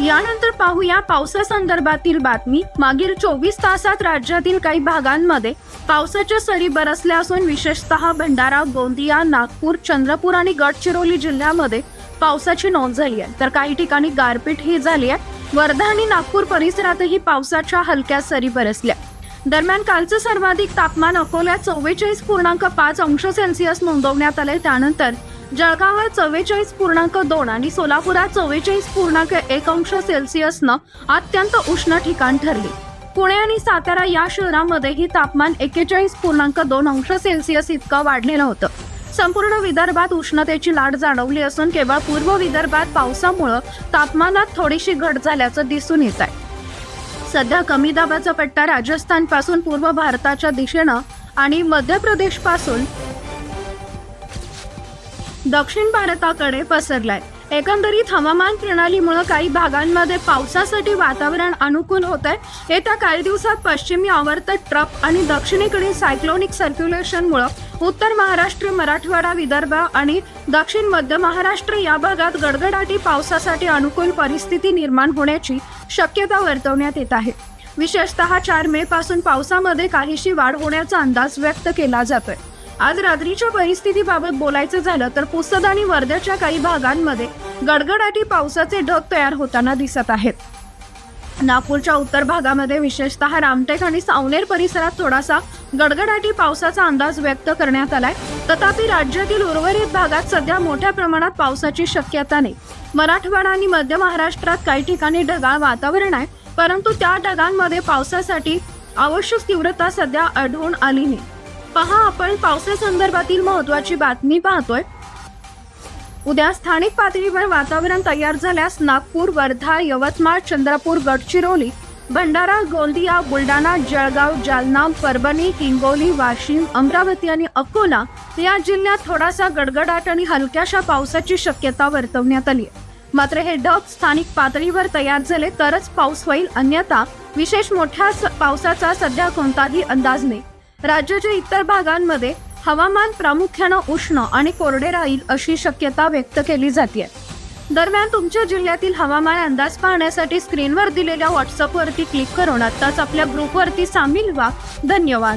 यानंतर पाहूया पावसासंदर्भातील बातमी. मागील चोवीस तासात राज्यातील काही भागांमध्ये पावसाच्या सरी बरसल्या असून विशेषतः भंडारा गोंदिया नागपूर चंद्रपूर आणि गडचिरोली जिल्ह्यामध्ये पावसाची नोंद झाली आहे. तर काही ठिकाणी गारपीटही झाली आहे. वर्धा आणि नागपूर परिसरातही पावसाच्या हलक्या सरी बरसल्या दरम्यान कालचं सर्वाधिक तापमान अकोल्यात चव्वेचाळीस पूर्णांक पाच अंश सेल्सिअस नोंदवण्यात आले त्यानंतर जळगावात चव्वेचाळीस पूर्णांक दोन आणि सोलापुरात चव्वेचाळीस पूर्णांक एक अंश सेल्सिअसनं अत्यंत उष्ण ठिकाण ठरले. पुणे आणि सातारा या शहरामध्येही तापमान एक्केचाळीस पूर्णांक दोन अंश सेल्सिअस इतकं वाढलेलं होतं. संपूर्ण विदर्भात उष्णतेची लाट जाणवली असून केवळ पूर्व विदर्भात पावसामुळं तापमानात थोडीशी घट झाल्याचं दिसून येत आहे. सध्या कमी दाबाचा पट्टा राजस्थानपासून पूर्व भारताच्या दिशेनं आणि मध्य प्रदेशपासून दक्षिण भारताकडे पसरलाय. एकंदरीत हवामान प्रणालीमुळे काही भागांमध्ये पावसासाठी वातावरण अनुकूल होत आहे येत्या काही दिवसात पश्चिमी आवर्त ट्रप आणि दक्षिणेकडील सायक्लोनिक सर्क्युलेशनमुळं उत्तर महाराष्ट्र मराठवाडा विदर्भ आणि दक्षिण मध्य महाराष्ट्र या भागात गडगडाटी पावसासाठी अनुकूल परिस्थिती निर्माण होण्याची शक्यता वर्तवण्यात येत आहे. विशेषतः चार मे पासून पावसामध्ये काहीशी वाढ होण्याचा अंदाज व्यक्त केला जातोय. आज रात्रीच्या परिस्थितीबाबत बोलायचं झालं तर पुसद आणि वर्ध्याच्या काही भागांमध्ये गडगडाटी पावसाचे ढग तयार होताना दिसत आहेत. नागपूरच्या उत्तर भागामध्ये विशेषतः रामटेक आणि सावनेर परिसरात थोडासा गडगडाटी पावसाचा अंदाज व्यक्त करण्यात आलाय. तथापि राज्यातील उर्वरित भागात सध्या मोठ्या प्रमाणात पावसाची शक्यता नाही. मराठवाडा आणि मध्य महाराष्ट्रात काही ठिकाणी ढगाळ वातावरण आहे परंतु त्या ढगांमध्ये पावसासाठी आवश्यक तीव्रता सध्या आढळून आली नाही. पहा आपण पावसासंदर्भातील महत्वाची बातमी पाहतोय. उद्या स्थानिक पातळीवर वातावरण तयार झाल्यास नागपूर वर्धा यवतमाळ चंद्रपूर गडचिरोली भंडारा गोंदिया बुलढाणा जळगाव जालना परभणी हिंगोली वाशिम अमरावती आणि अकोला या जिल्ह्यात थोडासा गडगडाट आणि हलक्याशा पावसाची शक्यता वर्तवण्यात आली आहे मात्र हे ढग स्थानिक पातळीवर तयार झाले तरच पाऊस होईल अन्यथा विशेष मोठ्या स- पावसाचा सध्या कोणताही अंदाज नाही. राज्याच्या इतर भागांमध्ये हवामान प्रामुख्यानं उष्ण आणि कोरडे राहील अशी शक्यता व्यक्त केली जाते दरम्यान तुमच्या जिल्ह्यातील हवामान अंदाज पाहण्यासाठी स्क्रीनवर दिलेल्या व्हॉट्सअपवरती क्लिक करून आत्ताच आपल्या ग्रुपवरती सामील व्हा. धन्यवाद.